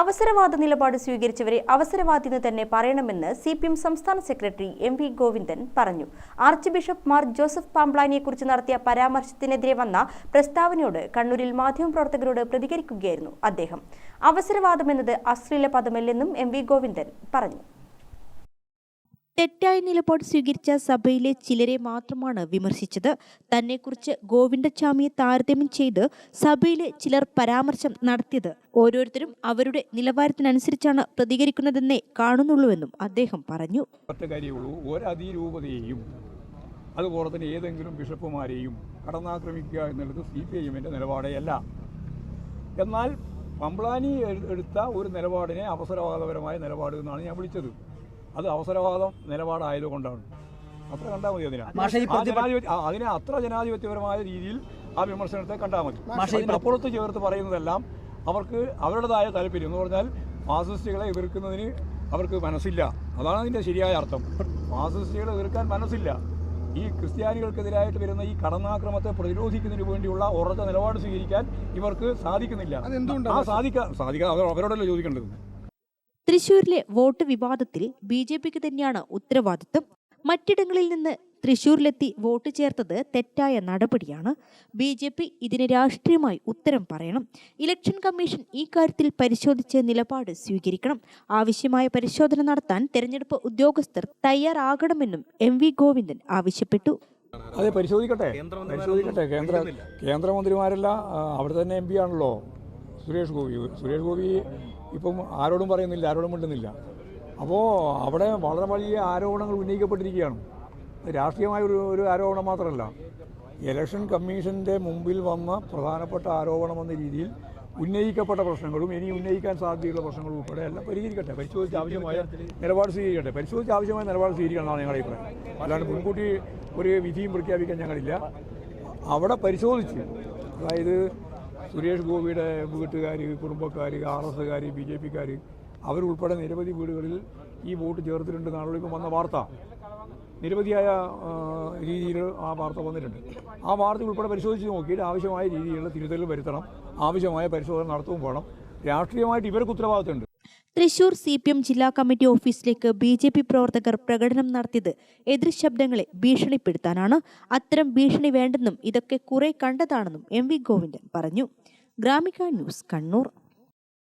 അവസരവാദ നിലപാട് സ്വീകരിച്ചവരെ അവസരവാദിന്ന് തന്നെ പറയണമെന്ന് സി പി എം സംസ്ഥാന സെക്രട്ടറി എം വി ഗോവിന്ദൻ പറഞ്ഞു. ആർച്ച് ബിഷപ്പ് മാർ ജോസഫ് പാംബ്ലാനിയെക്കുറിച്ച് നടത്തിയ പരാമർശത്തിനെതിരെ വന്ന പ്രസ്താവനയോട് കണ്ണൂരിൽ മാധ്യമപ്രവർത്തകരോട് പ്രതികരിക്കുകയായിരുന്നു അദ്ദേഹം. അവസരവാദം എന്നത് അശ്ലീല പദമല്ലെന്നും എം വി ഗോവിന്ദൻ പറഞ്ഞു. തെറ്റായ നിലപാട് സ്വീകരിച്ച സഭയിലെ ചിലരെ മാത്രമാണ് വിമർശിച്ചത്. തന്നെക്കുറിച്ച് ഗോവിന്ദസ്വാമിയെ താരതമ്യം ചെയ്ത് സഭയിലെ ചിലർ പരാമർശം നടത്തിയത്. ഓരോരുത്തരും അവരുടെ നിലവാരത്തിനനുസരിച്ചാണ് പ്രതികരിക്കുന്നതെന്നേ കാണുന്നുള്ളൂവെന്നും അദ്ദേഹം പറഞ്ഞു. ഒരതിരൂപതയെയും അതുപോലെ തന്നെ ഏതെങ്കിലും ബിഷപ്പുമാരെയും കടന്നാക്രമിക്കുക എന്നുള്ളത് സി പി ഐ എമ്മിന്റെ നിലപാടേയല്ല എന്നാൽ പമ്പ്ളാനി എടുത്ത ഒരു നിലപാടിനെ അവസരവാദപരമായ നിലപാട് എന്നാണ് ഞാൻ വിളിച്ചത്. അത് അവസരവാദം നിലപാടായതുകൊണ്ടാണ്. അത്ര കണ്ടാൽ മതി അതിനെ. അത്ര ജനാധിപത്യപരമായ രീതിയിൽ ആ വിമർശനത്തെ കണ്ടാൽ മതി അപ്പുറത്ത് ചേർത്ത് പറയുന്നതെല്ലാം അവർക്ക് അവരുടേതായ താല്പര്യം. എന്ന് പറഞ്ഞാൽ ഫാസിസ്റ്റുകളെ എതിർക്കുന്നതിന് അവർക്ക് മനസ്സില്ല. അതാണ് അതിന്റെ ശരിയായ അർത്ഥം. ഫാസിസ്റ്റുകളെ എതിർക്കാൻ മനസ്സില്ല. ഈ ക്രിസ്ത്യാനികൾക്കെതിരായിട്ട് വരുന്ന ഈ കടന്നാക്രമത്തെ പ്രതിരോധിക്കുന്നതിന് വേണ്ടിയുള്ള ഉറച്ച നിലപാട് സ്വീകരിക്കാൻ ഇവർക്ക് സാധിക്കുന്നില്ല. ആ സാധിക്കാ സാധിക്കാ അവരോടല്ലോ അവരോടല്ലേ ചോദിക്കേണ്ടത്? തൃശൂരിലെ വോട്ട് വിവാദത്തിൽ ബി ജെ പിക്ക് തന്നെയാണ് ഉത്തരവാദിത്വം. മറ്റിടങ്ങളിൽ നിന്ന് തൃശൂരിലെത്തി വോട്ട് ചേർത്തത് തെറ്റായ നടപടിയാണ്. ബി ജെ പി ഇതിന് രാഷ്ട്രീയമായി ഉത്തരം പറയണം. ഇലക്ഷൻ കമ്മീഷൻ ഈ കാര്യത്തിൽ പരിശോധിച്ച് നിലപാട് സ്വീകരിക്കണം. ആവശ്യമായ പരിശോധന നടത്താൻ തെരഞ്ഞെടുപ്പ് ഉദ്യോഗസ്ഥർ തയ്യാറാകണമെന്നും എം വി ഗോവിന്ദൻ ആവശ്യപ്പെട്ടു. അതെ പരിശോധിക്കട്ടെ. പരിശോധിക്കട്ടെ. കേന്ദ്ര കേന്ദ്രമന്ത്രിമാരല്ല അവിടെ തന്നെ എം പി ആണല്ലോ. സുരേഷ് ഗോപി. സുരേഷ് ഗോപി ഇപ്പം ആരോടും പറയുന്നില്ല ആരോടും മിണ്ടുന്നില്ല. അപ്പോൾ അവിടെ വളരെ വലിയ ആരോപണങ്ങൾ ഉന്നയിക്കപ്പെട്ടിരിക്കുകയാണ്. രാഷ്ട്രീയമായ ഒരു ഒരു ആരോപണം മാത്രമല്ല. ഇലക്ഷൻ കമ്മീഷന്റെ മുമ്പിൽ വന്ന പ്രധാനപ്പെട്ട ആരോപണം എന്ന രീതിയിൽ ഉന്നയിക്കപ്പെട്ട പ്രശ്നങ്ങളും ഇനി ഉന്നയിക്കാൻ സാധ്യതയുള്ള പ്രശ്നങ്ങളും ഉൾപ്പെടെ എല്ലാം പരിഹരിക്കട്ടെ. പരിശോധിച്ച് ആവശ്യമായ നിലപാട് സ്വീകരിക്കട്ടെ. പരിശോധിച്ച് ആവശ്യമായ നിലപാട് സ്വീകരിക്കണം എന്നാണ് ഞങ്ങളുടെ അഭിപ്രായം. അല്ലാണ്ട് മുൻകൂട്ടി ഒരു വിധിയും പ്രഖ്യാപിക്കാൻ ഞങ്ങളില്ല. അവിടെ പരിശോധിച്ച് അതായത് സുരേഷ് ഗോപിയുടെ വീട്ടുകാർ കുടുംബക്കാർ ആർ എസ്സുകാർ ബി ജെ പിക്കാർ അവരുൾപ്പെടെ നിരവധി വീടുകളിൽ ഈ വോട്ട് ചേർത്തിട്ടുണ്ടെന്നാണല്ലോ ഇപ്പം വന്ന വാർത്ത. നിരവധിയായ രീതിയിൽ ആ വാർത്ത വന്നിട്ടുണ്ട്. ആ വാർത്ത ഉൾപ്പെടെ പരിശോധിച്ച് നോക്കിയിട്ട് ആവശ്യമായ രീതിയിലുള്ള തിരുത്തൽ വരുത്തണം ആവശ്യമായ പരിശോധന നടത്തുകയും വേണം. രാഷ്ട്രീയമായിട്ട് ഇവർക്ക് ഉത്തരവാദിത്തമുണ്ട്. തൃശൂർ സി പി എം ജില്ലാ കമ്മിറ്റി ഓഫീസിലേക്ക് ബി ജെ പി പ്രവർത്തകർ പ്രകടനം നടത്തിയത് എതിർ ശബ്ദങ്ങളെ ഭീഷണിപ്പെടുത്താനാണ്. അത്തരം ഭീഷണി വേണ്ടെന്നും ഇതൊക്കെ കുറെ കണ്ടതാണെന്നും എം വി ഗോവിന്ദൻ പറഞ്ഞു. ഗ്രാമിക ന്യൂസ് കണ്ണൂർ.